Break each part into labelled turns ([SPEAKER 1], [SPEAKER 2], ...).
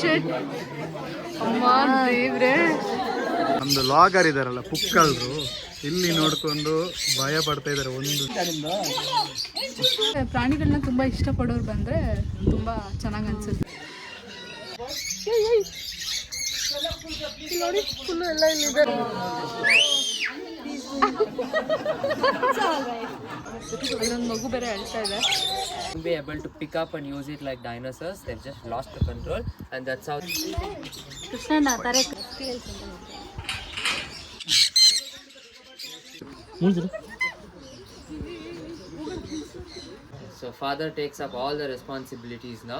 [SPEAKER 1] Set ಅಮ್ಮ ದೇವ್ರೆ.
[SPEAKER 2] ನಮ್ದು ಲಾಗರ್ ಇದಾರಲ್ಲ ಪುಕ್ಕಲ್ರು. ಇಲ್ಲಿ ನೋಡ್ಕೊಂಡು ಭಯ ಪಡ್ತಾ ಇದಾರೆ ಒಂದು.
[SPEAKER 1] ಪ್ರಾಣಿಗಳನ್ನ ತುಂಬಾ ಇಷ್ಟಪಡೋರು ಬಂದ್ರೆ ತುಂಬಾ ಚೆನ್ನಾಗಿ ಅನ್ಸುತ್ತೆ. ನೋಡಿ ಫುಲ್ ಎಲ್ಲ ಇಲ್ಲಿದ್ದಾರೆ
[SPEAKER 3] be able to pick up and use it like dinosaurs. They've just lost the control, and that's how.
[SPEAKER 1] Krishna,
[SPEAKER 3] so father takes up all the ರೆಸ್ಪಾನ್ಸಿಬಿಲಿಟೀಸ್ನ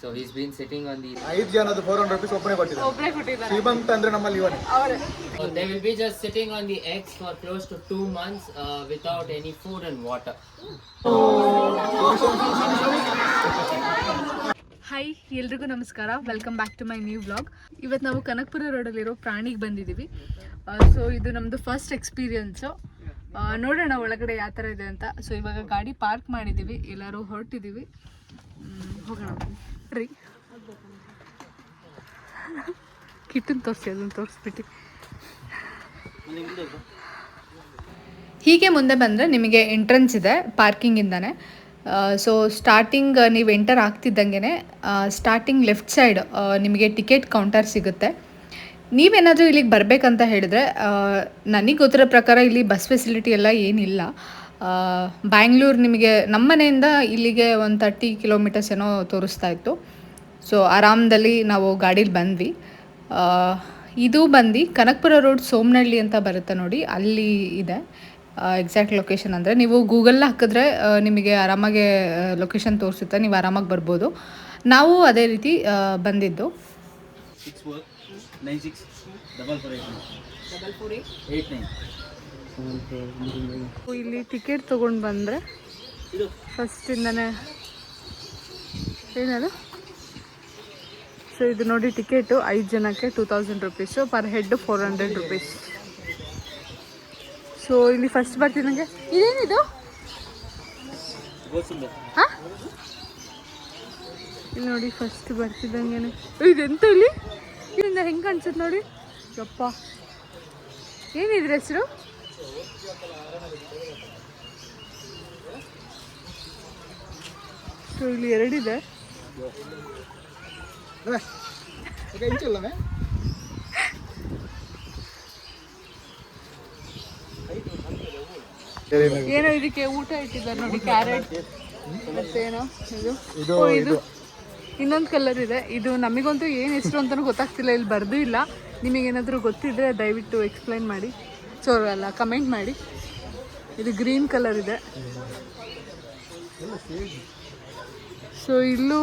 [SPEAKER 3] so is been sitting on the
[SPEAKER 2] ಐದು ಜನ ಅದು 400 ರೂಪಾಯಿ ಸೊಪ್ಪನೆ ಕೊಟ್ಟಿದ್ದಾರೆ.
[SPEAKER 1] ಸೊಪ್ಪನೆ ಕೊಟ್ಟಿದ್ದಾರೆ.
[SPEAKER 2] ಶಿವಂತ ಅಂದ್ರೆ ನಮ್ಮಲ್ಲಿ ಇವನೇ.
[SPEAKER 1] ಅವರೇ.
[SPEAKER 3] They will be just sitting on the eggs for close to 2 months without any food and water
[SPEAKER 1] hi ಎಲ್ರಿಗೂ ನಮಸ್ಕಾರ. Welcome back to my new blog ಇವತ್ತು ನಾವು ಕನಕ್ಪುರ ರೋಡಲ್ಲಿರೋ ಪ್ರಾಣಿಗೆ ಬಂದಿದ್ದೀವಿ. Uh, ಸೊ ಇದು ನಮ್ಮದು ಫಸ್ಟ್ ಎಕ್ಸ್ಪೀರಿಯೆನ್ಸು ನೋಡೋಣ ಒಳಗಡೆ ಯಾವ ಥರ ಇದೆ ಅಂತ. ಸೊ ಇವಾಗ ಗಾಡಿ ಪಾರ್ಕ್ ಮಾಡಿದ್ದೀವಿ ಎಲ್ಲರೂ ಹೊರಟಿದ್ದೀವಿ ಹೋಗೋಣ. ರೀ. ಕಿಟ್ಟನ್ ತೋರಿಸಿ, ಅದನ್ನು ತೋರಿಸ್ಬಿಟ್ಟು. ಹೀಗೆ ಮುಂದೆ ಬಂದರೆ ನಿಮಗೆ ಎಂಟ್ರೆನ್ಸ್ ಇದೆ ಪಾರ್ಕಿಂಗಿಂದನೇ ಸೊ ಸ್ಟಾರ್ಟಿಂಗ್ ನೀವು ಎಂಟರ್ ಆಗ್ತಿದ್ದಂಗೆ ಸ್ಟಾರ್ಟಿಂಗ್ ಲೆಫ್ಟ್ ಸೈಡ್ ನಿಮಗೆ ಟಿಕೆಟ್ ಕೌಂಟರ್ ಸಿಗುತ್ತೆ. ನೀವೇನಾದರೂ ಇಲ್ಲಿಗೆ ಬರಬೇಕಂತ ಹೇಳಿದ್ರೆ ನನಗೆ ಗೊತ್ತಿರೋ ಪ್ರಕಾರ ಇಲ್ಲಿ ಬಸ್ ಫೆಸಿಲಿಟಿ ಎಲ್ಲ ಏನಿಲ್ಲ. ಬ್ಯಾಂಗ್ಳೂರು ನಿಮಗೆ ನಮ್ಮ ಮನೆಯಿಂದ ಇಲ್ಲಿಗೆ ಒಂದು ತರ್ಟಿ ಕಿಲೋಮೀಟರ್ಸ್ ಏನೋ ತೋರಿಸ್ತಾ ಇತ್ತು. ಸೊ ಆರಾಮದಲ್ಲಿ ನಾವು ಗಾಡೀಲಿ ಬಂದ್ವಿ. ಇದು ಬಂದು ಕನಕಪುರ ರೋಡ್ ಸೋಮನಹಳ್ಳಿ ಅಂತ ಬರುತ್ತೆ ನೋಡಿ, ಅಲ್ಲಿ ಇದೆ. ಎಕ್ಸಾಕ್ಟ್ ಲೊಕೇಶನ್ ಅಂದರೆ ನೀವು ಗೂಗಲ್ ಹಾಕಿದ್ರೆ ನಿಮಗೆ ಆರಾಮಾಗೆ ಲೊಕೇಶನ್ ತೋರಿಸುತ್ತೆ, ನೀವು ಆರಾಮಾಗಿ ಬರ್ಬೋದು. ನಾವು ಅದೇ ರೀತಿ ಬಂದಿದ್ದು.
[SPEAKER 4] Nine six double four eight double four eight nine
[SPEAKER 1] ಇಲ್ಲಿ ಟಿಕೆಟ್ ತೊಗೊಂಡು ಬಂದರೆ ಫಸ್ಟಿಂದನೇ ಏನದು? ಸೊ ಇದು ನೋಡಿ ಟಿಕೆಟು ಐದು ಜನಕ್ಕೆ two thousand rupees per head four hundred rupees so ಇಲ್ಲಿ ಫಸ್ಟ್ ಬರ್ತಿದ್ದಂಗೆ ಇದೇನಿದು?
[SPEAKER 4] ಗೋಸುಂಬೆ
[SPEAKER 1] ಹಾಂ? ಇಲ್ಲಿ ನೋಡಿ ಫಸ್ಟ್ ಬರ್ತಿದ್ದಂಗೆ ಇದೆಂತ ಇಲ್ಲಿ? ಇಲ್ಲಿಂದ ಹೆಂಗೆ ಅನ್ಸುತ್ತೆ ನೋಡಿ. ಯಪ್ಪ. ಏನಿದ್ರ ಹೆಸರು? ಇಲ್ಲಿ ಎರಡಿದೆ. ಏನೋ ಇದಕ್ಕೆ ಊಟ ಇಟ್ಟಿದ್ದಾರೆ ನೋಡಿ ಕ್ಯಾರೆಟ್. ಮತ್ತೇನೋ ಇದು
[SPEAKER 2] ಇದು
[SPEAKER 1] ಇನ್ನೊಂದು ಕಲರ್ ಇದೆ. ಇದು ನಮಗಂತೂ ಏನು ಹೆಸರು ಅಂತಲೂ ಗೊತ್ತಾಗ್ತಿಲ್ಲ, ಇಲ್ಲಿ ಬರೆದು ಇಲ್ಲ. ನಿಮಗೇನಾದರೂ ಗೊತ್ತಿದ್ರೆ ದಯವಿಟ್ಟು ಎಕ್ಸ್ಪ್ಲೈನ್ ಮಾಡಿ. ಸೊ ಅಲ್ಲ ಕಮೆಂಟ್ ಮಾಡಿ. ಇದು ಗ್ರೀನ್ ಕಲರ್ ಇದೆ. ಸೊ ಇಲ್ಲೂ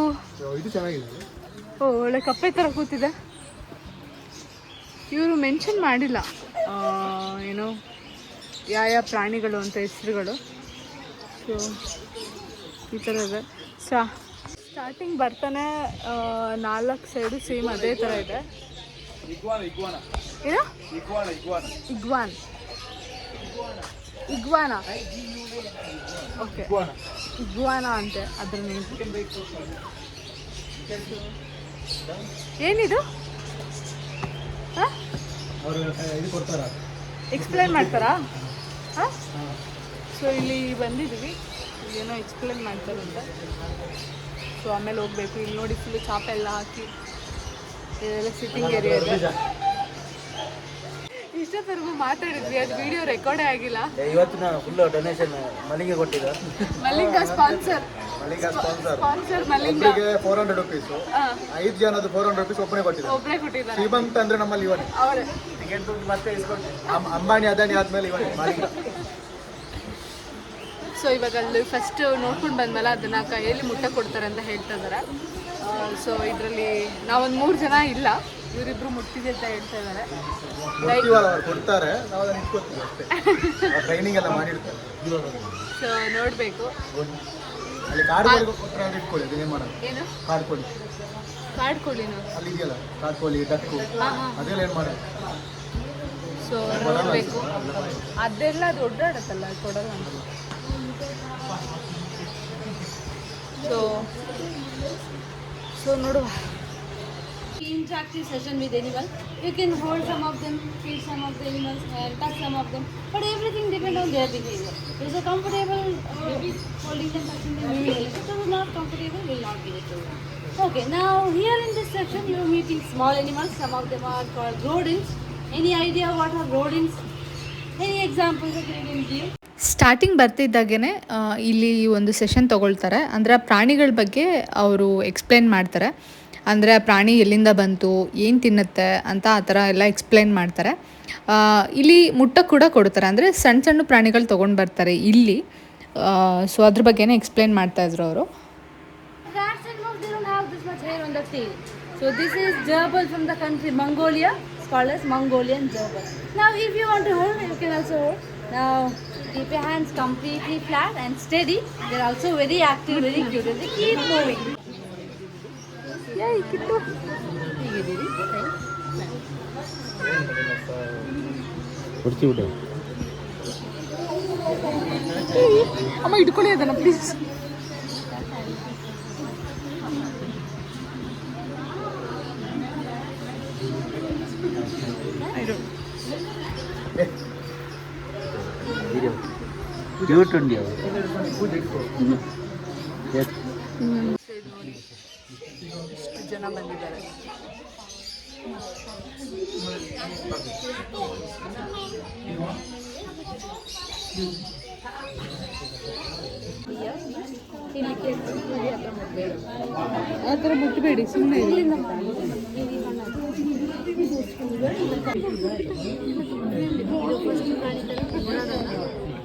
[SPEAKER 1] ಓ, ಒಳ್ಳೆ ಕಪ್ಪೆ ಥರ ಕೂತಿದೆ. ಇವರು ಮೆನ್ಷನ್ ಮಾಡಿಲ್ಲ. ಏನು, ಯಾವ ಯಾವ ಪ್ರಾಣಿಗಳು ಅಂತ ಹೆಸರುಗಳು. ಸೊ ಈ ಥರ ಇದೆ. ಸ್ಟಾ ಸ್ಟಾರ್ಟಿಂಗ್ ಬರ್ತಾನೆ ನಾಲ್ಕು ಸೈಡು ಸೇಮ್ ಅದೇ ಥರ ಇದೆ.
[SPEAKER 4] Iguana iguana.
[SPEAKER 1] ಏನು? Iguana iguana. ಓಕೆ. ಇಗ್ವಾನ. ಅಂತೆ ಅದ್ರ ಏನಿದು? ಎಕ್ಸ್ಪ್ಲೈನ್ ಮಾಡ್ತಾರಾ? ಹಾಂ? ಸೊ ಇಲ್ಲಿ ಬಂದಿದ್ದೀವಿ. ಏನೋ ಎಕ್ಸ್ಪ್ಲೈನ್ ಮಾಡ್ತಾರಂತೆ. ಸೊ ಆಮೇಲೆ ಹೋಗ್ಬೇಕು. ಇಲ್ಲಿ ನೋಡಿ ಫುಲ್ ಚಾಪೆ ಎಲ್ಲ ಹಾಕಿ. ಇದೆಲ್ಲ ಸಿಟ್ಟಿಂಗ್ ಏರಿಯಾ ಇದೆ. ಇಷ್ಟೊತ್ತರೆಗೂ ಮಾತಾಡಿದ್ವಿ ಅದು ವಿಡಿಯೋ ರೆಕಾರ್ಡೇ ಆಗಿಲ್ಲ.
[SPEAKER 4] ಇವತ್ತು ನಾನು ಫುಲ್ ಡೊನೇಷನ್ ಮಲ್ಲಿಗೆ ಕೊಟ್ಟಿದ್ದೆ.
[SPEAKER 1] ಮಲ್ಲಿಂಗ sponsor
[SPEAKER 2] ಮಲ್ಲಿಂಗ sponsor
[SPEAKER 1] sponsor ಮಲ್ಲಿಂಗ.
[SPEAKER 2] Four hundred rupees ಐದು ಜನದ ಫೋರ್ ಹಂಡ್ರೆಡ್ ರುಪೀಸ್ ಒಬ್ಬನೇ ಕೊಟ್ಟಿದ್ದಾರೆ.
[SPEAKER 1] ಒಬ್ಬರೇ ಕೊಟ್ಟಿದ್ದಾರೆ.
[SPEAKER 2] ಶ್ರೀಮಂತ ಅಂದ್ರೆ ನಮ್ಮಲ್ಲಿ ಇವನೇ.
[SPEAKER 1] ಅವರೇ.
[SPEAKER 4] ಟಿಕೆಟ್ ಮತ್ತೆ
[SPEAKER 2] ಅಂಬಾನಿ ಅದಾನಿ ಆದ್ಮೇಲೆ ಇವನೇ ಮಾಲೀಕ
[SPEAKER 1] ಸೊ ಇವಾಗ ಅಲ್ಲಿ ಫಸ್ಟ್ ನೋಡ್ಕೊಂಡು ಬಂದ್ಮೇಲೆ ಅದನ್ನು ಕೈಯಲ್ಲಿ ಮುಟ್ಟ ಕೊಡ್ತಾರೆ ಅಂತ ಹೇಳ್ತಾ ಇದ್ದಾರೆ ಸೊ ಇದರಲ್ಲಿ ನಾವೊಂದು ಮೂರು ಜನ ಇಲ್ಲ. ಇವರಿಬ್ರು ಮುಟ್ಟಿದೆ ಅಂತ ಹೇಳ್ತಾ ಇದ್ದಾರೆ
[SPEAKER 2] ಕೊಡ್ತಾರೆ ಟ್ರೈನಿಂಗ್ ಎಲ್ಲ ಮಾಡಿರ್ತಾರೆ.
[SPEAKER 1] ಸೊ ನೋಡಬೇಕು.
[SPEAKER 2] ಅಲ್ಲಿ ಕಾಡು ಕೋಳಿ ಕೊಟ್ಟರೆ ಅದು ಇಟ್ಕೊಳ್ಳಿ ಅದೇನು ಮಾಡೋದು?
[SPEAKER 1] ಏನು?
[SPEAKER 2] ಕಾಡು. ಕೋಳಿ
[SPEAKER 1] ಕಾರ್ಡ್ ಕೊಡ್ಲಿನು
[SPEAKER 2] ಅಲ್ಲಿ ಇದೆಯಲ್ಲ ಕಾಡು ಕೋಳಿ ಡಕ್ಕು.
[SPEAKER 1] ಹಾಂ ಹಾಂ.
[SPEAKER 2] ಅದೆಲ್ಲ ಏನು ಮಾಡೋದು?
[SPEAKER 1] ಸೊ ನೋಡಬೇಕು. ಅದೆಲ್ಲ ಅದು ಒಡ್ಡಾಡತ್ತಲ್ಲ ಅದು ಕೊಡಲ್ಲ ಸೊ ಸೊ ನೋಡುವ
[SPEAKER 5] interactive session with animal. You can hold some of them, feed some of the animals, and touch some of them. But everything depends on their behavior. If you're comfortable uh, with holding them, touching them, we will help. If you're not comfortable, we will not give it to you. Okay, now here in this section, you're meeting small animals. Some of them are called rodents. Any idea what are rodents? Any examples that you can give?
[SPEAKER 1] Starting ಬರ್ತಿದ್ದಾಗೇ ಇಲ್ಲಿ ಒಂದು session ತೊಗೊಳ್ತಾರೆ. ಅಂದರೆ ಪ್ರಾಣಿಗಳ ಬಗ್ಗೆ ಅವರು explain ಮಾಡ್ತಾರೆ. ಅಂದರೆ ಪ್ರಾಣಿ ಎಲ್ಲಿಂದ ಬಂತು ಏನು ತಿನ್ನುತ್ತೆ ಅಂತ ಆ ಥರ ಎಲ್ಲ ಎಕ್ಸ್ಪ್ಲೇನ್ ಮಾಡ್ತಾರೆ. ಇಲ್ಲಿ ಮುಟ್ಟ ಕೂಡ ಕೊಡ್ತಾರೆ. ಅಂದರೆ ಸಣ್ಣ ಸಣ್ಣ ಪ್ರಾಣಿಗಳು ತೊಗೊಂಡು ಬರ್ತಾರೆ ಇಲ್ಲಿ. ಸೊ ಅದ್ರ ಬಗ್ಗೆನೇ ಎಕ್ಸ್ಪ್ಲೇನ್ ಅವರು.
[SPEAKER 5] On the tail. So hold, you can also hold. Now keep your hands completely flat and steady. They're also very active, very cute. They keep moving.
[SPEAKER 1] ಅಮ್ಮ ಇಟ್ಕೊಳ್ಳಿ ಅದನ್ನು ಪ್ಲೀಸ್
[SPEAKER 4] ಕ್ಯೂಟ್ ಉಂಡಿ ಅವು
[SPEAKER 1] ಜನ ಬಂದಿದ್ದಾರೆ ಆ ಥರ ಮುಟ್ಟಬೇಡಿ ಸುಮ್ಮನೆ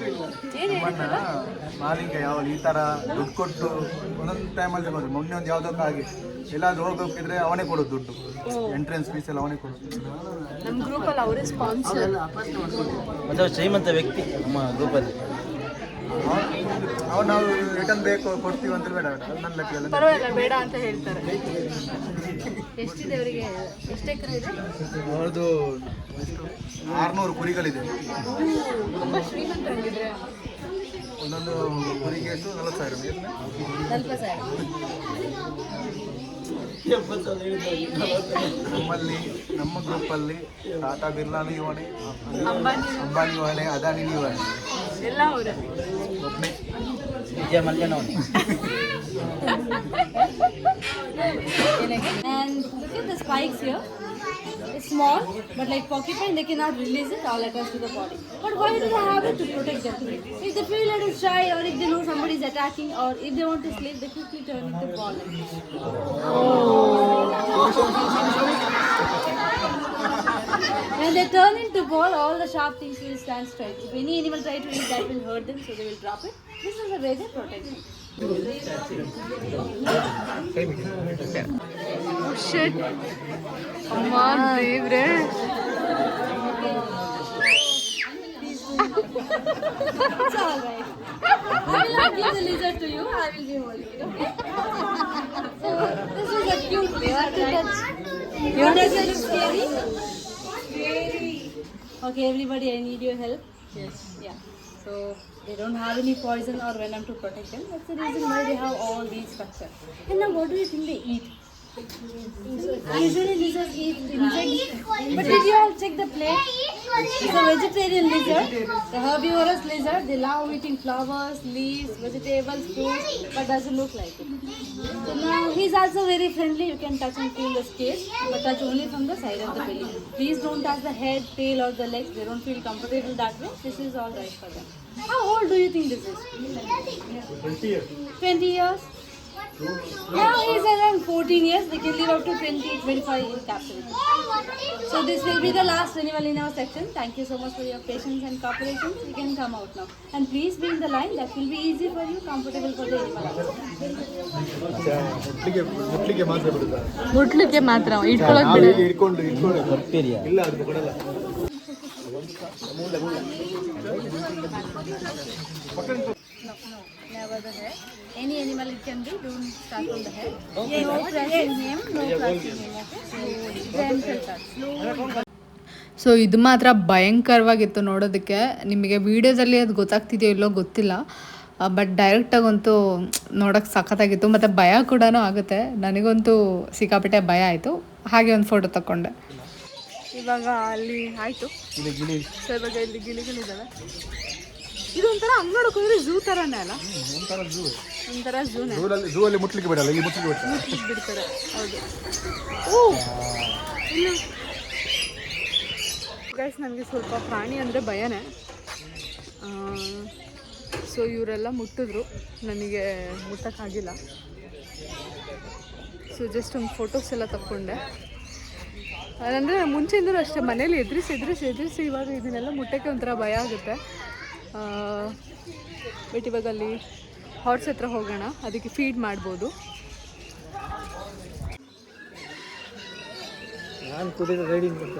[SPEAKER 2] ನಮ್ಮನ್ನ ಮಾಲಿಂಗ ಯಾವ ಈ ಥರ ದುಡ್ಡು ಕೊಟ್ಟು ಒಂದೊಂದು ಟೈಮಲ್ಲಿ ತಗೊಂಡು ಮೊನ್ನೆ ಒಂದು ಯಾವುದೋ ಆಗಿ ಎಲ್ಲಾದ್ರೂ ಹೋಗೋಕಿದ್ರೆ ಅವನೇ ಕೊಡೋದು ದುಡ್ಡು. ಎಂಟ್ರೆನ್ಸ್ ಫೀಸ್ ಎಲ್ಲ ಅವನೇ ಕೊಡೋದು
[SPEAKER 1] ನಮ್ಮ ಗ್ರೂಪಲ್ಲಿ ಅವರೇ ಸ್ಪಾನ್ಸರ್
[SPEAKER 4] ಮತ್ತು ಅವ್ರು ಶ್ರೀಮಂತ ವ್ಯಕ್ತಿ ನಮ್ಮ ಗ್ರೂಪಲ್ಲಿ
[SPEAKER 2] ಅವ್ನು ನಾವು ರಿಟರ್ನ್ ಬೇಕು ಕೊಡ್ತೀವಿ ಅಂತ ಬೇಡ ಬೇಡ. ನನ್ನ ಲೆಕ್ಕ
[SPEAKER 1] ಪರವಾಗಿಲ್ಲ ಬೇಡ ಅಂತ ಹೇಳ್ತಾರೆ.
[SPEAKER 5] ಎಷ್ಟಿದೆ ಅವರಿಗೆ? ಎಷ್ಟು ಎಕರೆ ಇದೆ?
[SPEAKER 2] ಅವ್ರದ್ದು ಆರುನೂರು ಕುರಿಗಳಿದೆ. ಒಂದೊಂದು ಕುರಿಗೆ ಎಷ್ಟು? ನಲವತ್ತು ಸಾವಿರ ನಮ್ಮಲ್ಲಿ ನಮ್ಮ ಗ್ರೂಪಲ್ಲಿ ಟಾಟಾ ಬಿರ್ಲಾ ನಿವಾಣಿ ಅಂಬಾನಿ. ಇವನೇ ಅದಾನಿ ನಿವಾಣಿ
[SPEAKER 4] ವಿಜಯ ಮಲ್ಯನವನಿ
[SPEAKER 5] And look at the spikes here. It's small, but like porcupine, they cannot release it all across to the body. But why do they have it to protect them? If they feel it is shy, or if they know somebody is attacking, or if they want to sleep, they quickly turn into ball. Oh. And they turn into ball, all the sharp things will stand straight. If any animal try to eat, that will hurt them, so they will drop it. This is a way they protect them.
[SPEAKER 1] Oh shit! Aman,
[SPEAKER 5] brave re. it's alright. I will give the lizard to you, I will give only, okay? so, this is a cute lizard, right? You want to look scary? Okay, everybody, I need your help. Yes. Yeah. So they don't have any poison or venom to protect them. That's the reason why they have all these structures. And now, what do you think they eat? Usually lizards eat insects. But did you all check the plate? It's a vegetarian lizard, the herbivorous lizard. They love eating flowers, leaves, vegetables, fruits, but doesn't look like it. So now he's also very friendly. You can touch and feel the scales, but touch only from the side of the belly. Please don't touch the head, tail, or the legs. They don't feel comfortable that way. This is all right for them. How old do you think this is? 20 years. 20 years? Now he's around 14 years. They can live up to 20, 25 in captivity. So this will be the last animal in our section. Thank you so much for your patience and cooperation. You can come out now. And please be in the line. That will be easy for you, comfortable for the animal.
[SPEAKER 2] ಮುಟ್ಲಿಗೆ ಮುಟ್ಲಿಗೆ ಮಾತ್ರ ಬಿಡುತ್ತಾ
[SPEAKER 1] ಮುಟ್ಲಿಕ್ಕೆ ಮಾತ್ರ ಇಟ್ಕೊಳಕ್ ಬಿಡ
[SPEAKER 2] ಇಟ್ಕೊಂಡು ಇಟ್ಕೊಂಡು
[SPEAKER 4] ಬರ್ತೀರಿಯಾ
[SPEAKER 2] ಇಲ್ಲ ಅದು ಕೊಡಲ್ಲ
[SPEAKER 5] No, no, never the hair. Any animal it can be, don't start from the head. No pressing him, no pressing him, okay? Slowly, gentle touch, slowly.
[SPEAKER 1] So ಇದು ಮಾತ್ರ ಭಯಂಕರವಾಗಿತ್ತು ನೋಡೋದಕ್ಕೆ. ನಿಮಗೆ ವೀಡಿಯೋದಲ್ಲಿ ಅದು ಗೊತ್ತಾಗ್ತಿದೆಯೋ ಇಲ್ಲೋ ಗೊತ್ತಿಲ್ಲ. ಬಟ್ ಡೈರೆಕ್ಟಾಗಂತೂ ನೋಡೋಕ್ಕೆ ಸಖತ್ತಾಗಿತ್ತು. ಮತ್ತು ಭಯ ಕೂಡ ಆಗುತ್ತೆ. ನನಗಂತೂ ಸಿಕ್ಕಾಪಟ್ಟೆ ಭಯ ಆಯಿತು. ಹಾಗೆ ಒಂದು ಫೋಟೋ ತಗೊಂಡೆ ಇವಾಗ ಅಲ್ಲಿ ಆಯಿತು. ಸೊ ಇವಾಗ ಇಲ್ಲಿ ಗಿಳಿಗಳಿದ್ದಾವೆ ಇದು ಒಂಥರ ಹಂಗೆ ನೋಡೋಕೆ ಹೋದ್ರೆ ಝೂ ಥರನೇ ಅಲ್ಲ?
[SPEAKER 2] ಒಂಥರ ಝೂ
[SPEAKER 1] ಒಂಥರ ಝೂನೇ
[SPEAKER 2] ಝೂ ಅಲ್ಲಿ ಮುಟ್ಲಿಕ್ಕೆ ಬಿಡಲ್ಲ ಇಲ್ಲಿ ಮುಟ್ಲಿಕ್ಕೆ ಬಿಡ್ತಾರೆ.
[SPEAKER 1] ಬಿಡ್ತಾರೆ. ಹೌದು. ಓ! ಇಲ್ಲಿ ಗೈಸ್ ನನಗೆ ಸ್ವಲ್ಪ ಪ್ರಾಣಿ ಅಂದರೆ ಭಯನೇ. ಸೊ ಇವರೆಲ್ಲ ಮುಟ್ಟಿದ್ರು. ನನಗೆ ಮುಟ್ಟೋಕ್ಕಾಗಿಲ್ಲ. ಸೊ ಜಸ್ಟ್ ಒಂದು ಫೋಟೋಸ್ ಎಲ್ಲ ತಕ್ಕೊಂಡೆ. ಅದಂದರೆ ಮುಂಚೆಯಿಂದಲೂ ಅಷ್ಟೇ ಮನೇಲಿ ಎದುರಿಸಿ ಎದುರಿಸಿ ಎದುರಿಸಿ ಇವಾಗ ಇದನ್ನೆಲ್ಲ ಮುಟ್ಟಕ್ಕೆ ಒಂಥರ ಭಯ ಆಗುತ್ತೆ. ಬಟ್ ಇವಾಗ ಅಲ್ಲಿ ಹಾರ್ಸ್ ಹತ್ರ ಹೋಗೋಣ ಅದಕ್ಕೆ ಫೀಡ್ ಮಾಡ್ಬೋದು.
[SPEAKER 2] ನಾನು ರೈಡಿಂಗ್ ಅಂತ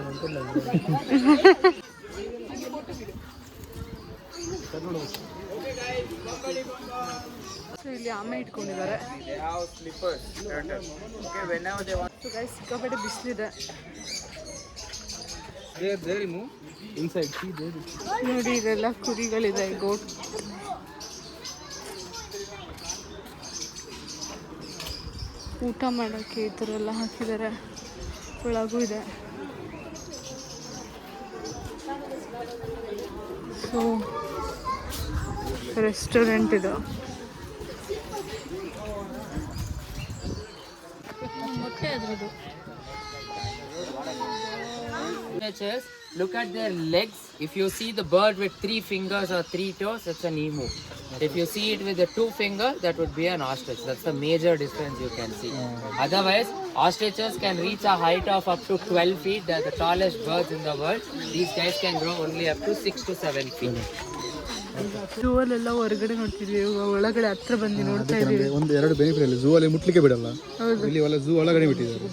[SPEAKER 1] ಇಲ್ಲಿ. ಆಮೆ ಇಟ್ಕೊಂಡಿದ್ದಾರೆ. ಸಿಕ್ಕಾಪಟ್ಟೆ ಬಿಸಿಲಿದೆ. ನೋಡಿ ಇದೆಲ್ಲ ಕುರಿಗಳಿದೆ ಗೋಟ್ ಊಟ ಮಾಡೋಕ್ಕೆ ಈ ಥರ ಎಲ್ಲ ಹಾಕಿದ್ದಾರೆ. ಒಳಗೂ ಇದೆ. ಸೊ ರೆಸ್ಟೋರೆಂಟ್ ಇದು.
[SPEAKER 5] ಮೊಟ್ಟೆ ಅದ್ರದ್ದು.
[SPEAKER 3] Miniatures, look at their legs. If you see the bird with three fingers or three toes, it's an emu. If you see it with the two finger, that would be an ostrich. That's the major difference you can see. Otherwise, ostriches can reach a height of up to 12 feet. They're the tallest birds in the world. These guys can grow only up to 6 to 7 feet.
[SPEAKER 1] ಝೂವಲ್ಲೆಲ್ಲ ಹೊರಗಡೆ ನೋಡ್ತಿದ್ವಿ ಇವಾಗ ಒಳಗಡೆ ಹತ್ರ ಬಂದು ನೋಡ್ತಾ ಇದೀವಿ
[SPEAKER 2] ಒಂದು ಎರಡು ಬೆನಿಫಿಟ್ ಇಲ್ಲ ಝೂ ಅಲ್ಲಿ ಮುಟ್ಲಿಕ್ಕೆ ಬಿಡಲ್ಲ ಇಲ್ಲಿ ಒಳ್ಳೆ ಝೂ ಒಳಗಡೆ ಬಿಟ್ಟಿದ್ದಾರೆ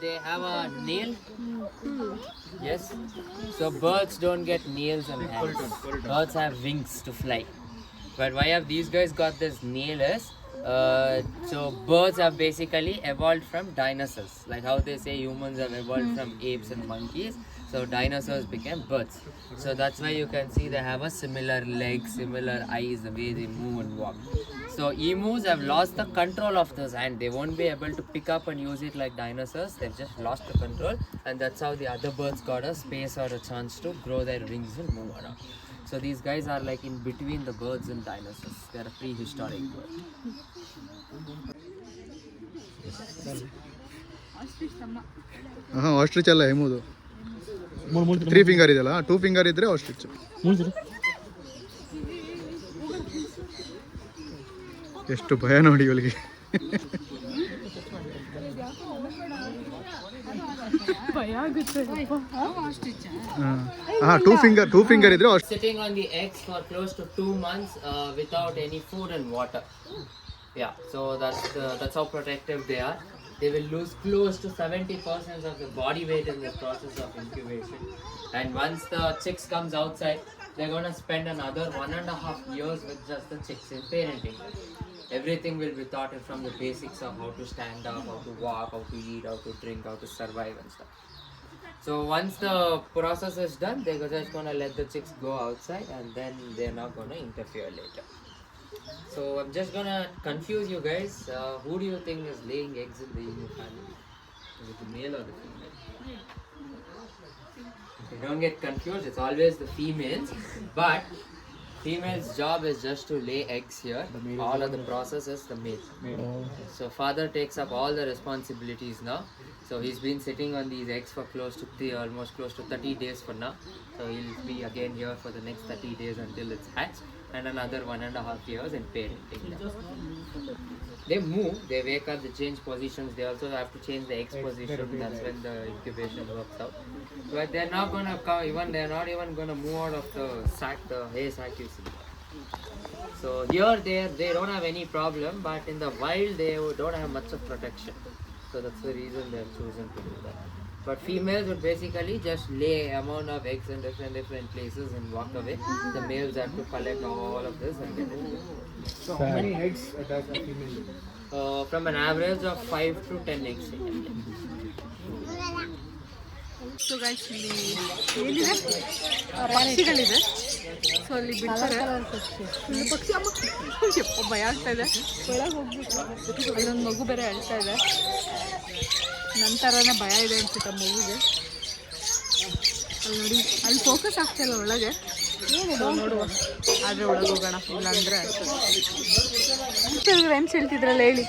[SPEAKER 3] they have a nail. Yes. So birds don't get nails and hands. Birds have wings to fly. But why have these guys got this nail is? Uh, so birds have basically evolved from dinosaurs. Like how they say humans have evolved from apes and monkeys. So dinosaurs became birds. So that's why you can see they have a similar leg, similar eyes, the way they move and walk. So emus have lost the control of this and They won't be able to pick up and use it like dinosaurs. They've just lost the control, and that's how the other birds got a space or a chance to grow their wings and move around. So these guys are like in between the birds and dinosaurs. They're a prehistoric bird.
[SPEAKER 2] ಹಾಂ ostrich ಅಲ್ಲ ಎಮ್ಮುದು three finger ಇದೆಯಲ್ಲ two finger ಇದ್ರೆ ostrich ಎಷ್ಟು ಭಯ ನೋಡಿ ಇವಳಿಗೆ
[SPEAKER 1] ಭಯ ಆಗುತ್ತೆ
[SPEAKER 2] ಹಾಂ ಟೂ ಫಿಂಗರ್ ಟೂ ಫಿಂಗರ್ ಇದ್ರೆ
[SPEAKER 3] Sitting on the eggs for close to two months uh, without any food and water. Yeah, so that's the, that's how protective they are. They will lose close to 70% of the body weight in the process of incubation. And once the chicks comes outside, they're gonna spend another one and a half years with just the chicks in parenting. Everything will be taught from the basics of how to stand up, how to walk, how to eat, how to drink, how to survive and stuff. So once the process is done, they're just gonna let the chicks go outside and then they're not gonna interfere later. So I'm just gonna confuse you guys. Uh, who do you think is laying eggs in the emu family? Is it the male or the female? Okay, don't get confused. It's always the females, but female's job is just to lay eggs here. All of the process is the male. So father takes up all the responsibilities now. So he's been sitting on these eggs for close to three, almost close to 30 days for now. So he'll be again here for the next 30 days until it's hatched, and another one and a half years in parenting. They move, they wake up, they change positions. They also have to change the eggs position. That's when the incubation works out. But they're not gonna come. Even they're not even gonna move out of the sack, the hay sack you see. So here they they don't have any problem, but in the wild they don't have much of protection. So that's the reason they have chosen to do that. But females would basically just lay amount of eggs in different different places and walk away. The males have to collect all of this and then
[SPEAKER 2] So how many eggs does a female?
[SPEAKER 3] uh, from an average of five to ten eggs. they can lay.
[SPEAKER 1] So guys ಇಲ್ಲಿ ಏನಿದೆ ಪಕ್ಷಿಗಳಿದೆ so ಅಲ್ಲಿ ಬಿಡ್ತಾರೆ ಇಲ್ಲಿ ಪಕ್ಷಿ ಅಮ್ಮ ಯಪ್ಪ ಭಯ ಆಗ್ತಾ ಇದೆ ಒಳಗೆ ಹೋಗ್ಬಿಟ್ಟು ಅಲ್ಲೊಂದು ಮಗು ಬೇರೆ ಅಳ್ತಾ ಇದೆ ನನ್ನ ಥರನೇ ಭಯ ಇದೆ ಅನ್ಸುತ್ತೆ ಮಗುಗೆ ಅಲ್ಲಿ ನೋಡಿ ಅಲ್ಲಿ ಫೋಕಸ್ ಆಗ್ತಾ ಇಲ್ಲ ಒಳಗೆ. ನೋಡುವ. ಆದರೆ ಒಳಗೆ ಹೋಗೋಣ. ಇಲ್ಲ ಅಂದರೆ ಏನು ಹೇಳ್ತಿದ್ರಲ್ಲ ಹೇಳಿ.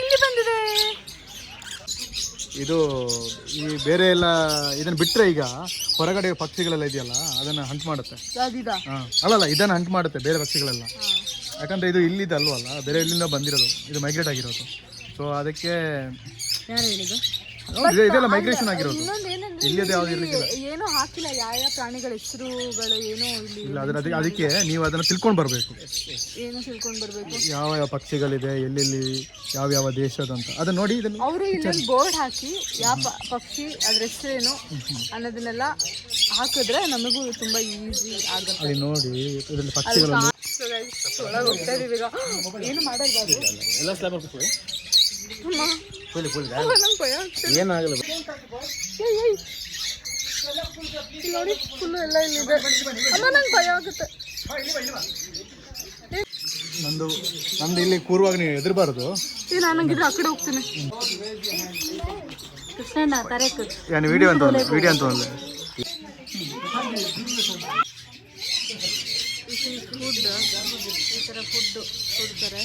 [SPEAKER 1] ಇಲ್ಲಿ ಬಂದಿದೆ.
[SPEAKER 2] ಇದು ಈ ಬೇರೆ ಎಲ್ಲ ಇದನ್ನ ಬಿಟ್ರೆ ಈಗ ಹೊರಗಡೆ ಪಕ್ಷಿಗಳೆಲ್ಲ ಇದೆಯಲ್ಲ ಅದನ್ನ ಹಂಟ್ ಮಾಡುತ್ತೆ. ಅಲ್ಲಲ್ಲ ಇದನ್ನ ಹಂಟ್ ಮಾಡುತ್ತೆ ಬೇರೆ ಪಕ್ಷಿಗಳೆಲ್ಲ. ಯಾಕಂದ್ರೆ ಇದು ಇಲ್ಲಿದೆ ಅಲ್ವಲ್ಲ ಬೇರೆ ಇಲ್ಲಿಂದ ಬಂದಿರೋದು? ಇದು ಮೈಗ್ರೇಟ್ ಆಗಿರೋದು. ಸೊ ಅದಕ್ಕೆ
[SPEAKER 1] ಯಾರು ಹೇಳಿದ್ದು?
[SPEAKER 2] ಇದೆ- ಇದೆಲ್ಲ ಮೈಗ್ರೇಷನ್ ಆಗಿರೋದು. ಯಾವ್ದು ಇರ್ಲಿಕ್ಕಿಲ್ಲ.
[SPEAKER 1] ಏನೂ ಹಾಕಿಲ್ಲ. ಯಾವ ಯಾವ ಪ್ರಾಣಿಗಳ ಹೆಸರುಗಳು ಏನೋ ಇಲ್ಲಿ
[SPEAKER 2] ಇಲ್ಲ ಅದ್ರ ಅದಕ್ಕೆ ಅದಕ್ಕೆ ನೀವು ಅದನ್ನ ತಿಳ್ಕೊಂಡು ಬರಬೇಕು.
[SPEAKER 1] ಏನೋ ತಿಳ್ಕೊಂಡು ಬರಬೇಕು?
[SPEAKER 2] ಯಾವ ಯಾವ ಪಕ್ಷಿಗಳಿದೆ ಎಲ್ಲೆಲ್ಲಿ ಯಾವ ಯಾವ ದೇಶದಂತ. ಅದನ್ನ ನೋಡಿ ಇದನ್ನು
[SPEAKER 1] ಅವರು ಇಲ್ಲೊಂದು ಬೋರ್ಡ್ ಹಾಕಿ ಯಾವ ಪ- ಪಕ್ಷಿ ಅದ್ರ ಹೆಸರೇನು ಅನ್ನೋದನ್ನೆಲ್ಲ ಹಾಕಿದ್ರೆ ನಮಗೂ ತುಂಬಾ ಈಸಿ ಆಗುತ್ತೆ.
[SPEAKER 2] ಅಲ್ಲಿ ನೋಡಿ ಇದರಲ್ಲಿ ಪಕ್ಷಿಗಳು
[SPEAKER 1] ಒಳಗೆ ಹೋಗ್ತಾ ಇದೀವಿ ಈಗ. ಏನು ಮಾಡಲ್ಬಾರ್ದು
[SPEAKER 2] ಎಲ್ಲ ಸ್ಲ್ಯಾಬ್ ಕೂತ್ಕೊಳ್ಳಿ
[SPEAKER 1] ಅಮ್ಮ.
[SPEAKER 2] ಫುಲ್ ಫುಲ್
[SPEAKER 1] ನಂಗೆ ಭಯ
[SPEAKER 2] ಏನಾಗಲ್ಲ.
[SPEAKER 1] ಇಲ್ಲಿ ನೋಡಿ ಫುಲ್ಲು ಎಲ್ಲ ಇಲ್ಲಿದೆ. ಅಮ್ಮ ನಂಗೆ ಭಯ ಆಗುತ್ತೆ.
[SPEAKER 2] ನಂದು ನಂದು ಇಲ್ಲಿ ಕೂರುವಾಗ ನೀವು
[SPEAKER 1] ನಾನು ಹಂಗಿದ್ರೆ ಆ ಕಡೆ ಹೋಗ್ತೀನಿ.
[SPEAKER 5] ಕೃಷ್ಣಣ್ಣ
[SPEAKER 2] ವಿಡಿಯೋ ಅಂತ ಒಂದು ವಿಡಿಯೋ ಅಂತ ಒಂದು.
[SPEAKER 1] ಫುಡ್ ಈ ಥರ ಫುಡ್ ಕೊಡ್ತಾರೆ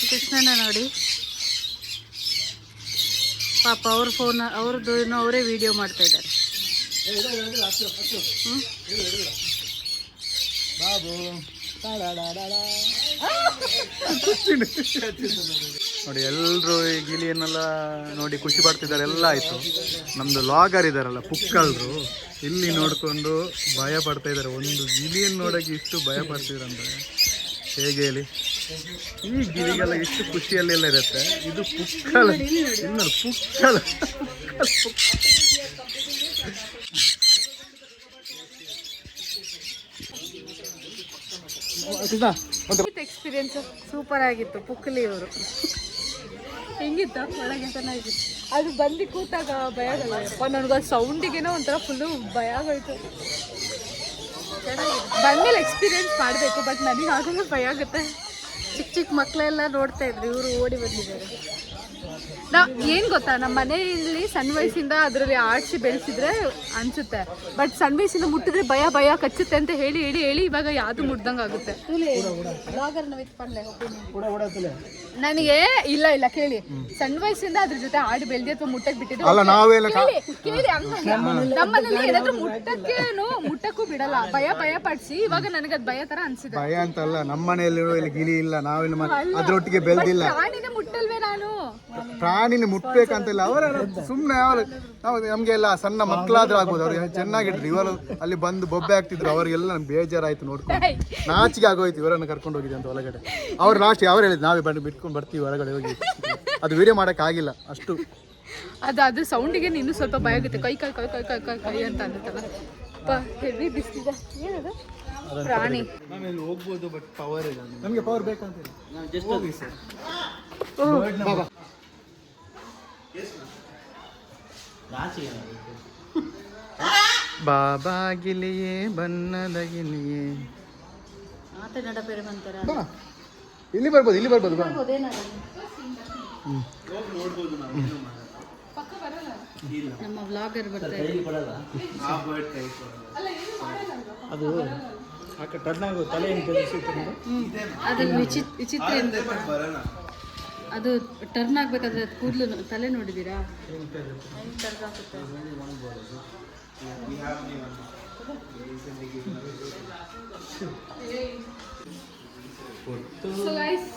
[SPEAKER 1] ಕೃಷ್ಣನ ನೋಡಿ. ಪಾಪ ಅವ್ರ ಫೋನ್ ಅವ್ರದ್ದು ಏನೋ ಅವರೇ ವಿಡಿಯೋ ಮಾಡ್ತಾ ಇದ್ದಾರೆ.
[SPEAKER 2] ಬಾಬು. ನೋಡಿ ಎಲ್ಲರೂ ಈ ಗಿಳಿಯನ್ನೆಲ್ಲ ನೋಡಿ ಖುಷಿ ಪಡ್ತಿದ್ದಾರೆ, ಎಲ್ಲ ಆಯಿತು. ನಮ್ಮದು ಲಾಗರ್ ಇದ್ದಾರಲ್ಲ ಪುಕ್ಕಲ್ರು, ಇಲ್ಲಿ ನೋಡಿಕೊಂಡು ಭಯ ಪಡ್ತಾ ಇದ್ದಾರೆ ಒಂದು ಗಿಳಿಯನ್ನು ನೋಡೋಕೆ ಇಷ್ಟು ಭಯ ಪಡ್ತಿದ್ರಂದ್ರೆ ಹೇಗೆ ಹೇಳಿ? ಈ ಗಿಳಿಗೆಲ್ಲ ಇಷ್ಟು ಖುಷಿಯಲ್ಲೆಲ್ಲ ಇರುತ್ತೆ. ಇದು ಪುಕ್ಕಲ್, ಇನ್ನೊಂದು ಪುಕ್ಕಲ್
[SPEAKER 1] ಎಕ್ಸ್ಪೀರಿಯನ್ಸ್ ಸೂಪರ್ ಆಗಿತ್ತು ಪುಕ್ಕಲಿ ಅವರು ಹೆಂಗಿತ್ತು? ಒಳಗೆ ಚೆನ್ನಾಗಿತ್ತು ಅದು ಬಂದು ಕೂತಾಗ ಭಯ ಆಗಲ್ಲಪ್ಪ ನನಗೆ ಆ ಸೌಂಡಿಗೇನೋ ಒಂಥರ ಫುಲ್ಲು ಭಯ ಆಗೋಯ್ತು. ಬಂದ್ಮೇಲೆ ಎಕ್ಸ್ಪೀರಿಯನ್ಸ್ ಮಾಡಬೇಕು ಬಟ್ ನನಗೆ ಆಗಲ್ಲ ಭಯ ಆಗುತ್ತೆ. ಚಿಕ್ಕ ಚಿಕ್ಕ ಮಕ್ಕಳೆಲ್ಲ ನೋಡ್ತಾ ಇದ್ರು, ಇವರು ಓಡಿ ಬಂದಿದ್ದಾರೆ. ನಾ ಏನು ಗೊತ್ತಾ ನಮ್ಮ ಮನೆಯಲ್ಲಿ ಸಣ್ಣ ವಯಸ್ಸಿಂದ ಅದರಲ್ಲಿ ಆಡಿಸಿ ಬೆಳೆಸಿದ್ರೆ ಅನ್ಸುತ್ತೆ. ಬಟ್ ಸಣ್ಣ ವಯಸ್ಸಿಂದ ಮುಟ್ಟಿದ್ರೆ ಭಯ ಭಯ ಕಚ್ಚುತ್ತೆ ಅಂತ ಹೇಳಿ ಹೇಳಿ ಹೇಳಿ ಇವಾಗ ಯಾವುದು ಮುಟ್ದಂಗೆ ಆಗುತ್ತೆ. ನನಗೆ ಇಲ್ಲ ಇಲ್ಲ ಕೇಳಿ. ಸಣ್ಣ ವಯಸ್ಸಿಂದ ಅದ್ರ ಜೊತೆ ಆಡಿ ಬೆಳೆದಿ ಅಥವಾ ಮುಟ್ಟಕ್ ಬಿಟ್ಟಿದ್ದು
[SPEAKER 2] ಅಲ್ಲ ನಾವೆಲ್ಲ ಕಾ-
[SPEAKER 1] ಕೇಳಿ. ನಮ್ಮನೇಲಿ ಏನಾದ್ರೂ ಮುಟ್ಟಕ್ಕೇನು ಮುಟ್ಟಕ್ಕೂ ಬಿಡಲ್ಲ. ಭಯ ಭಯ ಪಡಿಸಿ. ಇವಾಗ ನನಗೆ ಅದು ಭಯ ತರ ಅನ್ಸಿದೆ.
[SPEAKER 2] ಭಯ ಅಂತಲ್ಲ ನಮ್ಮ ಮನೆಯಲ್ಲಿ ಇಲ್ಲಿ ಗಿಳಿ ಇಲ್ಲ ಮ- ಅದ್ರೊಟ್ಟಿಗೆ ಬೆಳೆದಿಲ್ಲ.
[SPEAKER 1] ಪ್ರಾಣಿನ ಮುಟ್ಟಲ್ವೇ ನಾನು?
[SPEAKER 2] ಪ್ರಾಣಿನ ಮುಟ್ಬೇಕಂತಿಲ್ಲ. ಅವರ ಸುಮ್ಮನೆ ಅವರು ನಾವು ನಮಗೆಲ್ಲ ಎಲ್ಲ ಸಣ್ಣ ಮಕ್ಕಳಾದ್ರೂ ಆಗ್ಬೋದು. ಅವ್ರು ಚೆನ್ನಾಗಿಟ್ರು. ಇವರು ಅಲ್ಲಿ ಬಂದು ಬೊಬ್ಬೆ ಆಗ್ತಿದ್ರು ಅವರಿಗೆಲ್ಲ ನಮ್ಗೆ ಬೇಜಾರಾಯ್ತು ನೋಡ್ಕೊಂಡು. ನಾಚಿಗೆ ಆಗೋಯ್ತು ಇವರನ್ನು ಕರ್ಕೊಂಡು ಹೋಗಿದೆ ಅಂತ ಒಳಗಡೆ. ಅವ್ರು ಲಾಸ್ಟ್ ಅವ್ರು ಹೇಳಿದ್ರು ನಾವೇ ಬಂದು ಬಿಟ್ಕೊಂಡು ಬರ್ತೀವಿ ಹೊರಗಡೆ ಹೋಗಿ. ಅದು ವಿಡಿಯೋ ಮಾಡೋಕ್ಕಾಗಿಲ್ಲ ಆಗಿಲ್ಲ. ಅಷ್ಟು.
[SPEAKER 1] ಅದು ಅದು ಸೌಂಡಿಗೆ ಇನ್ನೂ ಸ್ವಲ್ಪ ಭಯ ಆಗುತ್ತೆ. ಕೈ ಕೈ ಕೈ ಕೈ ಕೈ ಕೈ ಕೈ ಅಂತ ಅಂದುತ್ತಲ್ಲ ಹೆವಿ ಬಿಸ್ತಿದೆ ಏನದು? ಪ್ರಾಣಿ.
[SPEAKER 2] ಹೋಗ್ಬೋದು ಬಟ್ ಪವರ್ ಇಲ್ಲ ನಮಗೆ. ಪವರ್ ಬೇಕಂತ ಹೋಗಿ ಸರ್ ಬಾಬಾ ಗಿಲಿಯೇ ಬಣ್ಣದ ಗಿಲಿಯೇ ಇಲ್ಲಿ ಬರ್ಬೋದು ಇಲ್ಲಿ ಬರ್ಬೋದು ಬಾ.
[SPEAKER 5] ನಮ್ಮ ವ್ಲಾಗರ್ ಬರ್ತಾರೆ
[SPEAKER 2] ಅದು ಟರ್ನ್ ಆಗೋ ತಲೆ
[SPEAKER 5] ಅದ್ರಲ್ಲಿ ವಿಚಿತ್ ವಿಚಿತ್ರ? ಅದು ಟರ್ನ್ ಆಗ್ಬೇಕಾದ್ರೆ ಅದು ಕೂದಲು ತಲೆ ನೋಡಿದ್ದೀರಾ?
[SPEAKER 1] ಸೊ ಗೈಸ್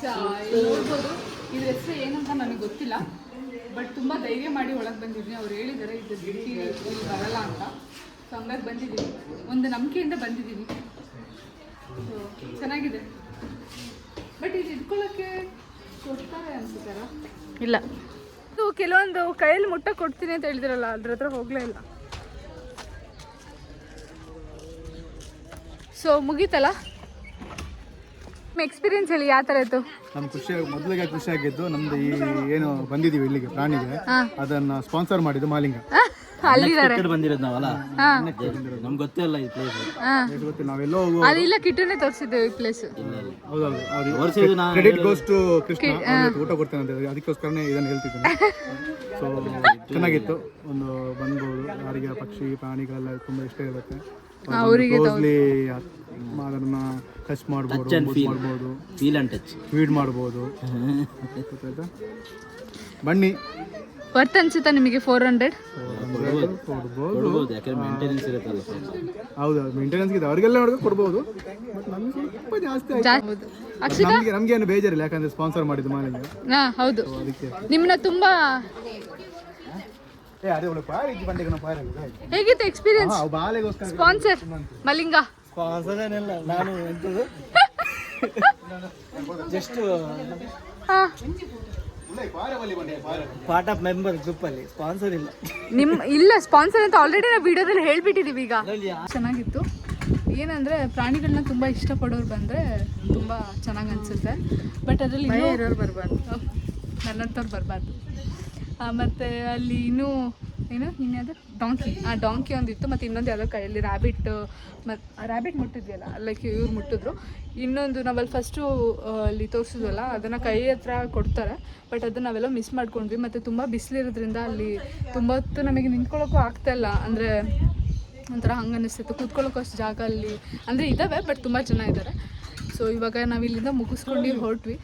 [SPEAKER 1] ನೋಡ್ಬೋದು. ಇದ್ರ ಹೆಸರು ಏನಂತ ನನಗೆ ಗೊತ್ತಿಲ್ಲ. ಬಟ್ ತುಂಬ ಧೈರ್ಯ ಮಾಡಿ ಒಳಗೆ ಬಂದಿದ್ದೀನಿ ಅವ್ರು ಹೇಳಿದ್ದಾರೆ ಇದು ಬಿಟ್ಟಿ ಇಲ್ಲಿ ಬರಲ್ಲ ಅಂತ. ಸೊ ಹಂಗಾಗಿ ಬಂದಿದ್ದೀನಿ. ಒಂದು ನಂಬಿಕೆಯಿಂದ ಬಂದಿದ್ದೀನಿ. ಸೊ ಚೆನ್ನಾಗಿದೆ. ಬಟ್ ಇದು ಇಟ್ಕೊಳ್ಳೋಕ್ಕೆ ಇಲ್ಲ. ಕೆಲವೊಂದು ಕೈಯಲ್ಲಿ ಮುಟ್ಟ ಕೊಡ್ತೀನಿ ಅಂತ ಹೇಳಿದ್ರಲ್ಲ ಅದ್ರ ಹತ್ರ ಹೋಗ್ಲೇ ಇಲ್ಲ. ಸೊ ಮುಗೀತಲ್ಲ? ನಿಮ್ಮ ಎಕ್ಸ್ಪೀರಿಯನ್ಸ್ ಹೇಳಿ ಯಾವ ಥರ ಇತ್ತು?
[SPEAKER 2] ನಮ್ಗೆ ಖುಷಿ ಮೊದಲಿಗೆ ಖುಷಿ ಆಗಿದ್ದು ನಮ್ದು ಈ ಏನು ಬಂದಿದೀವಿ ಇಲ್ಲಿಗೆ ಪ್ರಾಣಿಗೆ. ಅದನ್ನ ಸ್ಪಾನ್ಸರ್ ಮಾಡಿದ್ದು ಮಾಲಿಂಗ.
[SPEAKER 1] ಅಲ್ಲಿದ್ದಾರೆ.
[SPEAKER 4] ಬಂದಿರೋದು ನಾವಲ್ಲ? ನಮ್ಗೆ ಗೊತ್ತೇ ಇಲ್ಲ ಈ ಪ್ಲೇಸ್
[SPEAKER 2] ಗೊತ್ತಿಲ್ಲ ನಾವೆಲ್ಲೋ
[SPEAKER 1] ಅದಿಲ್ಲ ಕಿಟ್ಟನೆ ತೋರಿಸಿದ್ದೇವೆ ಈ ಪ್ಲೇಸ್
[SPEAKER 2] ಹೌದೌದು
[SPEAKER 4] ನಾ
[SPEAKER 2] ಕ್ರೆಡಿಟ್ ಗೋಸ್ ಟು ಕೃಷ್ಣ ಊಟ ಕೊಡ್ತೇನೆ ಅಂತ ಹೇಳಿ ಅದಕ್ಕೋಸ್ಕರನೇ ಇದನ್ನು ಹೇಳ್ತಿದ್ದೀನಿ. ಸೊ ಚೆನ್ನಾಗಿತ್ತು. ಒಂದು ಬಂದ್ಬೋದು ಯಾರಿಗೆ ಪಕ್ಷಿ ಪ್ರಾಣಿಗಳೆಲ್ಲ ತುಂಬ ಇಷ್ಟ ಇರುತ್ತೆ. ಕ್ಲೋಸ್ಲಿ ಅದನ್ನ ಟಚ್ ಮಾಡ್ಬೋದು ಮಾಡ್ಬೋದು.
[SPEAKER 4] ಫೀಲ್ ಅಂಡ್ ಟಚ್
[SPEAKER 2] ಫೀಡ್ ಮಾಡ್ಬೋದು. ಗೊತ್ತಾಯ್ತಾ? ಬನ್ನಿ.
[SPEAKER 1] ವರ್ತ್ ಅನ್ಸುತ್ತಾ ನಿಮಗೆ ಫೋರ್ ಹಂಡ್ರೆಡ್
[SPEAKER 2] ಕೊಡ್ಬೋದು.
[SPEAKER 4] ಕೊಡ್ಬೋದು. ಯಾಕಂದ್ರೆ ಮೇಂಟೆನೆನ್ಸ್ ಇರುತ್ತಲ್ಲ
[SPEAKER 2] ಹೌದು ಮೇಂಟೆನೆನ್ಸ್ ಇದೆ ಅವ್ರಿಗೆಲ್ಲ ನೋಡಿದ್ರೆ ಕೊಡ್ಬೋದು. ಬಟ್ ನಮ್ಗೆ ಸ್ವಲ್ಪ ಜಾಸ್ತಿ ಆಯ್ತು.
[SPEAKER 1] ಜಾಸ್ತಿ. ಅಕ್ಷಿತಾ?
[SPEAKER 2] ನಮ್ಗೆ ನಮ್ಗೆ ಏನು ಬೇಜಾರಿಲ್ಲ ಯಾಕಂದ್ರೆ ಸ್ಪಾನ್ಸರ್ ಮಾಡಿದ್ದು ಮಾಲಿಂಗ
[SPEAKER 1] ಹೌದು.
[SPEAKER 2] ಅದಕ್ಕೆ.
[SPEAKER 1] ನಿಮ್ಮನ್ನ ತುಂಬಾ ಹೇಗಿತ್ತು ಎಕ್ಸ್ಪೀರಿಯನ್ಸ್ ಸ್ಪಾನ್ಸರ್ ಮಲಿಂಗ
[SPEAKER 4] ಸ್ಪಾನ್ಸರ್ ಏನಿಲ್ಲ ನಾನು ಜಸ್ಟ್
[SPEAKER 1] ಹಾ.
[SPEAKER 4] ಪಾರ್ಟ್ ಆಫ್ ಮೆಂಬರ್ ಗ್ರೂಪ್ ಅಲ್ಲಿ. ಸ್ಪಾನ್ಸರ್ ಇಲ್ಲ.
[SPEAKER 1] ನಿಮ್ ಇಲ್ಲ ಸ್ಪಾನ್ಸರ್ ಅಂತ ಆಲ್ರೆಡಿ ನಾವು ವಿಡಿಯೋದಲ್ಲಿ ಹೇಳ್ಬಿಟ್ಟಿದೀವಿ ಈಗ. ಚೆನ್ನಾಗಿತ್ತು. ಏನಂದ್ರೆ ಪ್ರಾಣಿಗಳನ್ನ ತುಂಬಾ ಇಷ್ಟಪಡೋರು ಬಂದ್ರೆ ತುಂಬಾ ಚೆನ್ನಾಗಿ ಅನ್ಸುತ್ತೆ. ಬಟ್ ಅದರಲ್ಲಿ ಇರೋರು ಬರಬಾರ್ದು. ನನ್ನಂಥವ್ರು ಬರಬಾರ್ದು. ಮತ್ತೆ ಅಲ್ಲಿ ಇನ್ನೂ, ಏನು? ಇನ್ಯಾವುದು ಡಾಂಕಿ ಆ ಡಾಂಕಿ ಒಂದಿತ್ತು, ಮತ್ತು ಇನ್ನೊಂದು ಯಾವುದೋ ಕೈಯಲ್ಲಿ ರ್ಯಾಬಿಟ್ ಮತ್ತು ರ್ಯಾಬಿಟ್ ಮುಟ್ಟಿದ್ಯಲ್ಲ ಲೈಕ್ ಇವ್ರು ಮುಟ್ಟಿದ್ರು. ಇನ್ನೊಂದು ನಾವಲ್ಲಿ ಫಸ್ಟು ಅಲ್ಲಿ ತೋರಿಸಿದ್ವಲ್ಲ, ಅದನ್ನು ಕೈ ಹತ್ರ ಕೊಡ್ತಾರೆ ಬಟ್ ಅದನ್ನು ನಾವೆಲ್ಲ ಮಿಸ್ ಮಾಡ್ಕೊಂಡ್ವಿ. ಮತ್ತು ತುಂಬ ಬಿಸಿಲಿರೋದ್ರಿಂದ ಅಲ್ಲಿ ತುಂಬ ಹೊತ್ತು ನಮಗೆ ನಿಂತ್ಕೊಳ್ಳೋಕ್ಕೂ ಆಗ್ತಾಯಿಲ್ಲ ಅಂದರೆ ಒಂಥರ ಹಂಗೆ ಅನ್ನಿಸ್ತಿತ್ತು ಕೂತ್ಕೊಳ್ಳೋಕೆ ಅಷ್ಟು ಜಾಗ ಅಲ್ಲಿ, ಅಂದರೆ ಇದ್ದಾವೆ ಬಟ್ ತುಂಬ ಜನ ಇದ್ದಾರೆ ಸೊ ಇವಾಗ ನಾವು ಇಲ್ಲಿಂದ ಮುಗಿಸ್ಕೊಂಡು ಹೊರಟ್ವಿ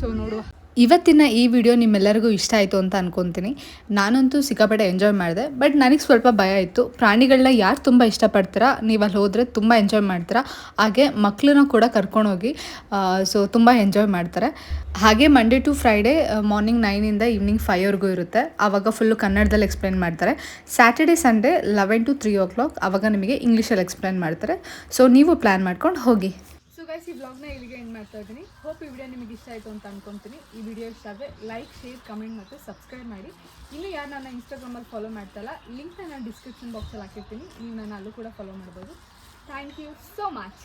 [SPEAKER 1] ಸೊ ನೋಡುವ. ಇವತ್ತಿನ ಈ ವಿಡಿಯೋ ನಿಮ್ಮೆಲ್ಲರಿಗೂ ಇಷ್ಟ ಆಯಿತು ಅಂತ ಅನ್ಕೊತೀನಿ. ನಾನಂತೂ ಸಿಕ್ಕಾಪಟ್ಟೆ ಎಂಜಾಯ್ ಮಾಡಿದೆ. ಬಟ್ ನನಗೆ ಸ್ವಲ್ಪ ಭಯ ಇತ್ತು. ಪ್ರಾಣಿಗಳನ್ನ ಯಾರು ತುಂಬ ಇಷ್ಟಪಡ್ತೀರಾ? ನೀವು ಅಲ್ಲಿ ಹೋದರೆ ತುಂಬ ಎಂಜಾಯ್ ಮಾಡ್ತೀರಾ? ಹಾಗೆ ಮಕ್ಕಳನ್ನ ಕೂಡ ಕರ್ಕೊಂಡೋಗಿ ಸೊ ತುಂಬ ಎಂಜಾಯ್ ಮಾಡ್ತಾರೆ. ಹಾಗೆ ಮಂಡೇ ಟು ಫ್ರೈಡೇ ಮಾರ್ನಿಂಗ್ ನೈನಿಂದ ಈವ್ನಿಂಗ್ ಫೈವ್ವರೆಗೂ ಇರುತ್ತೆ. ಆವಾಗ ಫುಲ್ಲು ಕನ್ನಡದಲ್ಲಿ ಎಕ್ಸ್ಪ್ಲೈನ್ ಮಾಡ್ತಾರೆ. Saturday Sunday eleven to three o'clock ಆವಾಗ ನಿಮಗೆ ಇಂಗ್ಲೀಷಲ್ಲಿ ಎಕ್ಸ್ಪ್ಲೈನ್ ಮಾಡ್ತಾರೆ. ಸೊ ನೀವು ಪ್ಲ್ಯಾನ್ ಮಾಡ್ಕೊಂಡು ಹೋಗಿ. ಸೊ ಗೈಸ್ ಈ ಬ್ಲಾಗ್ನ ಇಲ್ಲಿಗೆ ಎಂಡ್ ಮಾಡ್ತಾ ಇದ್ದೀನಿ. ಹೋಪ್ ಈ ವಿಡಿಯೋ ನಿಮಗೆ ಇಷ್ಟ ಆಯಿತು ಅಂತ ಅನ್ಕೊಂತೀನಿ. ಈ ವಿಡಿಯೋ ಇಷ್ಟ ಆದರೆ ಲೈಕ್ ಶೇರ್ ಕಮೆಂಟ್ ಮತ್ತು ಸಬ್ಸ್ಕ್ರೈಬ್ ಮಾಡಿ. ಇನ್ನು ಯಾರು ನನ್ನ ಇನ್ಸ್ಟಾಗ್ರಾಮಲ್ಲಿ ಫಾಲೋ ಮಾಡ್ತಲ್ಲ ಲಿಂಕ್ ನಾನು ಡಿಸ್ಕ್ರಿಪ್ಷನ್ ಬಾಕ್ಸಲ್ಲಿ ಹಾಕಿರ್ತೀನಿ. ನೀವು ನಾನು ಅಲ್ಲೂ ಕೂಡ ಫಾಲೋ ಮಾಡ್ಬೋದು. Thank you so much